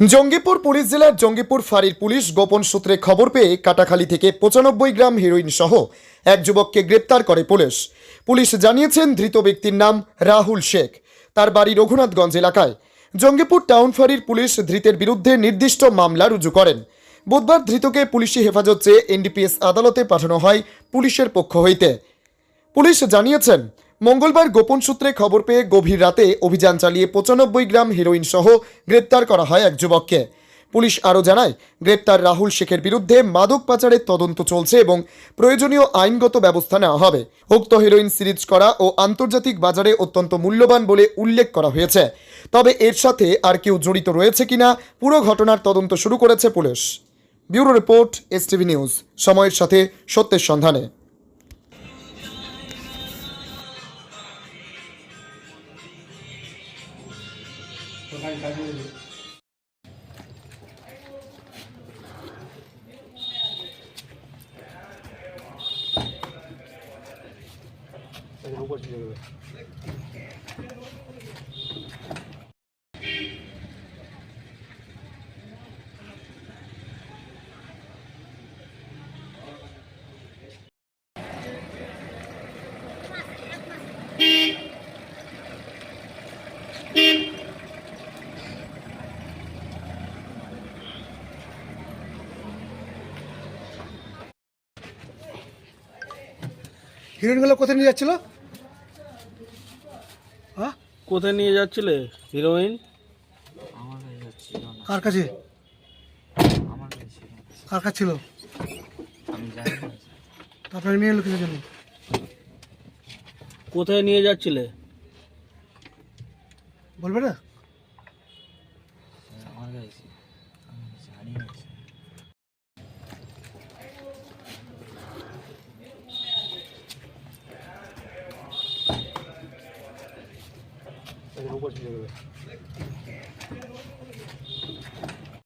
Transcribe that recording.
Jangipur police জেলার জঙ্গিপুর ফাঁড়ির police গোপন সূত্রে খবর পেয়ে কাটাখালী থেকে পঁচানব্বই গ্রাম হেরোইন সহ এক যুবককে গ্রেপ্তার করে পুলিশ। পুলিশ জানিয়েছেন, ধৃত ব্যক্তির নাম রাহুল শেখ। তার বাড়ি রঘুনাথগঞ্জ এলাকায়। জঙ্গিপুর টাউন ফাঁড়ির পুলিশ ধৃতের বিরুদ্ধে নির্দিষ্ট মামলা রুজু করেন। বুধবার ধৃতকে পুলিশি হেফাজত চেয়ে এনডিপিএস আদালতে পাঠানো হয় পুলিশের পক্ষ হইতে। পুলিশ জানিয়েছেন মঙ্গলবার গোপন সূত্রে খবর পেয়ে গভীর রাতে অভিযান চালিয়ে পঁচানব্বই গ্রাম হেরোইন সহ গ্রেপ্তার করা হয় এক যুবককে। পুলিশ আরও জানায়, গ্রেপ্তার রাহুল শেখের বিরুদ্ধে মাদক পাচারের তদন্ত চলছে এবং প্রয়োজনীয় আইনগত ব্যবস্থা নেওয়া হবে। উক্ত হেরোইন সিরিজ করা ও আন্তর্জাতিক বাজারে অত্যন্ত মূল্যবান বলে উল্লেখ করা হয়েছে। তবে এর সাথে আর কেউ জড়িত রয়েছে কিনা পুরো ঘটনার তদন্ত শুরু করেছে police. Bureau report STV news. সময়ের সাথে সত্যের সন্ধানে। り始める。ここしてくい。হিরোইনগুলো কোথায় নিয়ে যাচ্ছিল? হ্যাঁ? কোথায় নিয়ে যাচ্ছিলে? হিরোইন? কার কাছে। কার কাছে ছিল? তারপরে নিয়ে এলো কিসের জন্য? কোথায় নিয়ে যাচ্ছিলে? বলবে না? আমার কাছে 再给他过去一个。